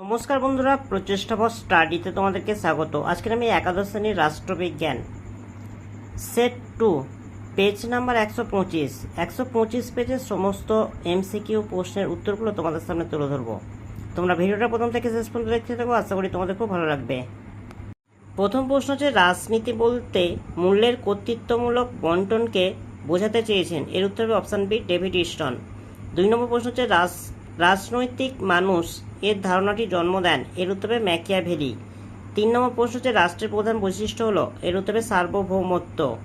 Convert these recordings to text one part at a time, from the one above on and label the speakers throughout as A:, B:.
A: নমস্কার বন্ধুরা প্রচেষ্টাপর স্টাডিতে তোমাদেরকে স্বাগত। আজকে আমি একাদশ শ্রেণির রাষ্ট্রবিজ্ঞান, সেট টু, পেজ নাম্বার একশো পঁচিশ। একশো পঁচিশ পেজের সমস্ত এমসিকিউ প্রশ্নের উত্তরগুলো তোমাদের সামনে তুলে ধরবো। তোমরা ভিডিওটা প্রথম থেকে শেষ পর্যন্ত দেখতে থাকো, আশা করি তোমাদের খুব ভালো লাগবে। প্রথম প্রশ্ন হচ্ছে, রাজনীতি বলতে মূল্যের কর্তৃত্বমূলক বন্টনকে বোঝাতে চেয়েছেন। এর উত্তর হবে অপশান বি, ডেভিড ইস্টন। দুই নম্বর প্রশ্ন হচ্ছে, রাজ রাজনৈতিক মানুষ এর ধারণাটি জন্ম দেন এর উত্তরে ম্যাকিয়াভেলি। তিন নম্বর প্রশ্ন হচ্ছে, রাষ্ট্রের প্রধান বৈশিষ্ট্য হলো এর উত্তরে সার্বভৌমত্ব।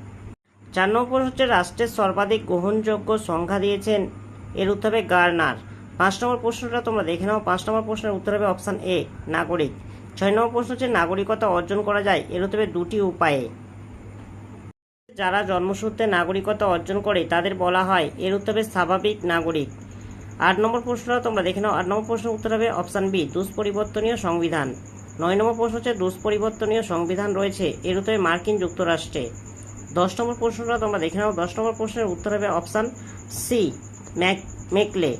A: চার নম্বর প্রশ্ন হচ্ছে, রাষ্ট্রের সর্বাধিক গ্রহণযোগ্য সংখ্যা দিয়েছেন এর উত্তর হবে গার্নার। পাঁচ নম্বর প্রশ্নটা তোমরা দেখে নাও। পাঁচ নম্বর প্রশ্নের উত্তর হবে অপশান এ, নাগরিক। ছয় নম্বর প্রশ্ন হচ্ছে, নাগরিকতা অর্জন করা যায় এর উত্তর হবে দুটি উপায়ে। যারা জন্মসূত্রে নাগরিকতা অর্জন করে, তাদের বলা হয় এর উত্তর হবে স্বাভাবিক নাগরিক। আট নম্বর প্রশ্নটা তোমরা দেখে নাও। আট নম্বর প্রশ্নের উত্তর হবে অপশান বি, দুষ্পরিবর্তনীয় সংবিধান। নয় নম্বর প্রশ্ন হচ্ছে, দুষ্পরিবর্তনীয় সংবিধান রয়েছে, এর উত্তরে মার্কিন যুক্তরাষ্ট্রে। দশ নম্বর প্রশ্নটা তোমরা দেখে নাও। দশ নম্বর প্রশ্নের উত্তর হবে অপশান সি, ম্যাক মেকলে।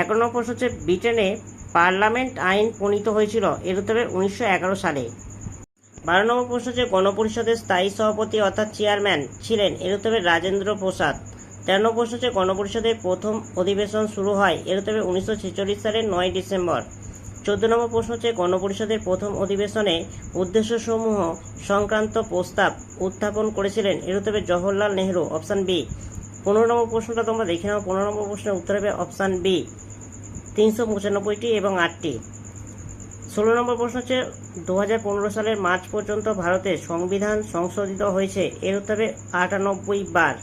A: এগারো নম্বর প্রশ্ন হচ্ছে, ব্রিটেনে পার্লামেন্ট আইন প্রণীত হয়েছিল, এর উত্তরে উনিশশো এগারো সালে। বারো নম্বর প্রশ্ন হচ্ছে, গণপরিষদের স্থায়ী সভাপতি অর্থাৎ চেয়ারম্যান ছিলেন, এর উত্তরে রাজেন্দ্র প্রসাদ। তেরো নম্বর হচ্ছে গণপরিষদের প্রথম অধিবেশন শুরু হয়, এর উত্তরে উনিশশো ছেচল্লিশ সালের নয় ডিসেম্বর। চোদ্দ নম্বর প্রশ্ন হচ্ছে গণপরিষদের প্রথম অধিবেশনে উদ্দেশ্যসমূহ সংক্রান্ত প্রস্তাব উত্থাপন করেছিলেন, এর উত্তরে জওহরলাল নেহরু, অপশান বি। পনেরো নম্বর প্রশ্নটা তোমরা দেখে নাও, পনেরো নম্বর প্রশ্নের উত্তর হবে অপশান বি। তিনশো পঁচানব্বইটি এবং আটটি। ষোলো নম্বর প্রশ্ন হচ্ছে দু হাজার পনেরো সালের মার্চ পর্যন্ত ভারতের সংবিধান সংশোধিত হয়েছে, এর উত্তরে আটানব্বই বার।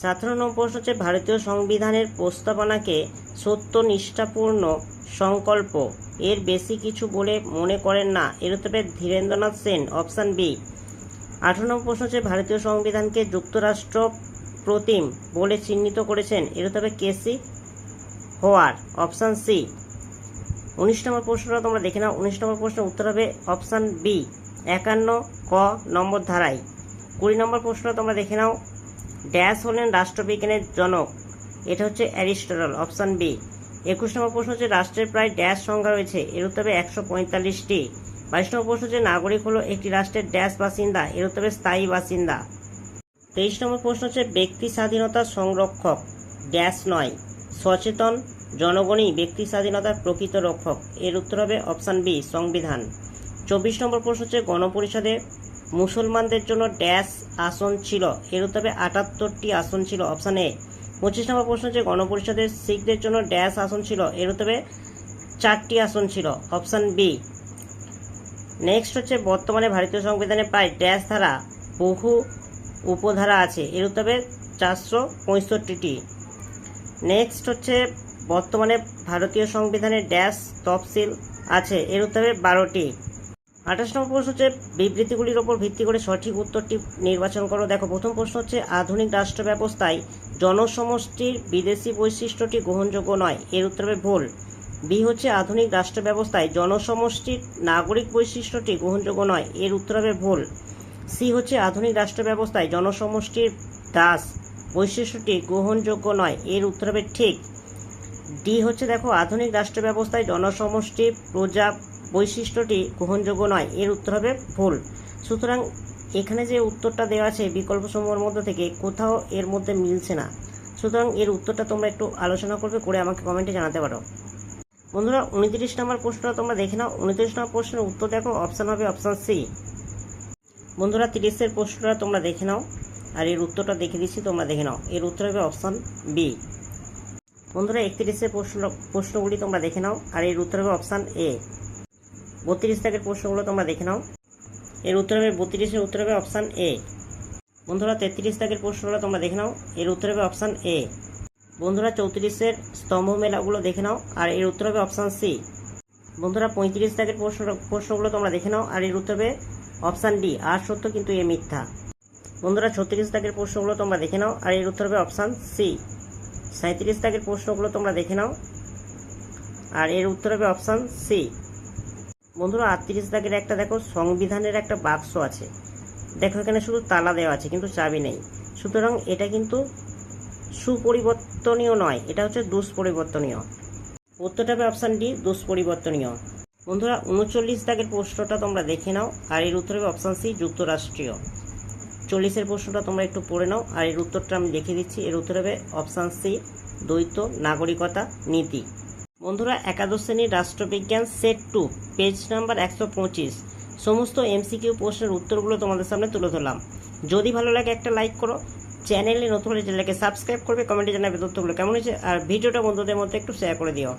A: সতেরো নম্বর প্রশ্ন হচ্ছে ভারতীয় সংবিধানের প্রস্তাবনাকে সত্য নিষ্ঠাপূর্ণ সংকল্প। এর বেশি কিছু বলে মনে করেন না। এর উত্তরে ধীরেন্দ্রনাথ সেন, অপশান বি। আঠারো নম্বর প্রশ্ন হচ্ছে ভারতীয় সংবিধানকে যুক্তরাষ্ট্র প্রতিম বলে চিহ্নিত করেছেন। এর উত্তরে কেসি হোয়ার, অপশান সি। উনিশ নম্বর প্রশ্নটা তোমরা দেখে নাও। উনিশ নম্বর প্রশ্নের উত্তর হবে অপশান বি। একান্ন ক নম্বর ধারায়। কুড়ি নম্বর প্রশ্নটা তোমরা দেখে নাও। ড্যাশ হলেন রাষ্ট্রবিজ্ঞানের জনক। এটা হচ্ছে অ্যারিস্টটল, অপশান বি। একুশ নম্বর প্রশ্ন হচ্ছে, রাষ্ট্রের প্রায় ড্যাশ সংখ্যা রয়েছে। এর উত্তর হবে একশো পঁয়তাল্লিশটি। বাইশ নম্বর প্রশ্ন হচ্ছে, নাগরিক হলো একটি রাষ্ট্রের ড্যাশ বাসিন্দা। এর উত্তর হবে স্থায়ী বাসিন্দা। তেইশ নম্বর প্রশ্ন হচ্ছে, ব্যক্তি স্বাধীনতার সংরক্ষক। ড্যাশ নয়। সচেতন, জনগণই ব্যক্তি স্বাধীনতার প্রকৃত রক্ষক। এর উত্তর হবে অপশান বি, সংবিধান। চব্বিশ নম্বর প্রশ্ন হচ্ছে, গণপরিষদে মুসলমানদের জন্য ড্যাশ আসন ছিল। এর উত্তর আটাত্তরটি আসন ছিল অপশান এ। পঁচিশ নম্বর প্রশ্ন হচ্ছে, গণপরিষদের শিখদের জন্য ড্যাশ আসন ছিল এর উত্তর চারটি আসন ছিল, অপশান বি। নেক্সট হচ্ছে, বর্তমানে ভারতীয় সংবিধানে প্রায় ড্যাশ ধারা বহু উপধারা আছে এর উত্তর চারশো পঁয়ষট্টিটি। নেক্সট হচ্ছে, বর্তমানে ভারতীয় সংবিধানে ড্যাশ তফসিল আছে এর উত্তর বারোটি। আঠাশ নম্বর প্রশ্ন হচ্ছে, বিবৃতিগুলির ওপর ভিত্তি করে সঠিক উত্তরটি নির্বাচন করো। দেখো, প্রথম প্রশ্ন হচ্ছে, আধুনিক রাষ্ট্র ব্যবস্থায় জনসমষ্টির বিদেশি বৈশিষ্ট্যটি গ্রহণযোগ্য নয়। এর উত্তর হবে ভুল। বি হচ্ছে, আধুনিক রাষ্ট্র ব্যবস্থায় জনসমষ্টির নাগরিক বৈশিষ্ট্যটি গ্রহণযোগ্য নয়। এর উত্তর হবে ভুল। সি হচ্ছে, আধুনিক রাষ্ট্র ব্যবস্থায় জনসমষ্টির দাস বৈশিষ্ট্যটি গ্রহণযোগ্য নয়। এর উত্তর হবে ঠিক। ডি হচ্ছে, দেখো, আধুনিক রাষ্ট্র ব্যবস্থায় জনসমষ্টি প্রজা বৈশিষ্ট্যটি গ্রহণযোগ্য নয়, এর উত্তর হবে ভুল। সুতরাং এখানে যে উত্তরটা দেওয়া আছে বিকল্পসমূহের মধ্যে থেকে কোথাও এর মধ্যে মিলছে না। সুতরাং এর উত্তরটা তোমরা একটু আলোচনা করবে, করে আমাকে কমেন্টে জানাতে পারো। বন্ধুরা, উনত্রিশ নম্বর প্রশ্নটা তোমরা দেখে নাও। উনত্রিশ নম্বর প্রশ্নের উত্তর দেখো, অপশান হবে অপশান সি। বন্ধুরা, তিরিশের প্রশ্নটা তোমরা দেখে নাও, আর এর উত্তরটা দেখে দিচ্ছি, তোমরা দেখে নাও। এর উত্তর হবে অপশান বি। বন্ধুরা, একত্রিশের প্রশ্ন, প্রশ্নগুলি তোমরা দেখে নাও, আর এর উত্তর হবে অপশান এ। বত্রিশ দাগের প্রশ্নগুলো তোমরা দেখে নাও। এর উত্তর হবে বত্রিশের উত্তর হবে অপশান এ বন্ধুরা, তেত্রিশ দাগের প্রশ্নগুলো তোমরা দেখে নাও। এর উত্তর হবে অপশান এ বন্ধুরা, চৌত্রিশের স্তম্ভ মেলাগুলো দেখে নাও, আর এর উত্তর হবে অপশান সি বন্ধুরা, পঁয়ত্রিশ দাগের প্রশ্ন, প্রশ্নগুলো তোমরা দেখে নাও, আর এর উত্তর হবে অপশান ডি আর সত্য কিন্তু এ মিথ্যা। বন্ধুরা, ছত্রিশ দাগের প্রশ্নগুলো তোমরা দেখে নাও, আর এর উত্তর হবে অপশান সি সাঁত্রিশ দাগের প্রশ্নগুলো তোমরা দেখে নাও, আর এর উত্তর হবে অপশান সি বন্ধুরা, আটত্রিশ দাগের একটা দেখো, সংবিধানের একটা বাক্স আছে। দেখো, এখানে শুধু তালা দেওয়া আছে, কিন্তু চাবি নেই। সুতরাং এটা কিন্তু সুপরিবর্তনীয় নয়, এটা হচ্ছে দুষ্পরিবর্তনীয়। উত্তরটা হবে অপশান ডি দুষ্পরিবর্তনীয়। বন্ধুরা, উনচল্লিশ দাগের প্রশ্নটা তোমরা দেখে নাও, আর এর উত্তর হবে অপশান সি যুক্তরাষ্ট্রীয়। চল্লিশের প্রশ্নটা তোমরা একটু পড়ে নাও, আর এর উত্তরটা আমি লিখে দিচ্ছি, এর উত্তর হবে অপশান সি দ্বৈত, নাগরিকতা, নীতি। বন্ধুরা, একাদশ শ্রেণির রাষ্ট্রবিজ্ঞান সেট টু, পেজ নাম্বার একশো পঁচিশ। সমস্ত এমসিকিউ প্রশ্নের উত্তরগুলো তোমাদের সামনে তুলে ধরলাম। যদি ভালো লাগে একটা লাইক করো। চ্যানেলে নতুন হলে চ্যানেলকে সাবস্ক্রাইব করবে, কমেন্টে জানাবে তথ্যগুলো কেমন হয়েছে, আর ভিডিওটা বন্ধুদের মধ্যে একটু শেয়ার করে দিও।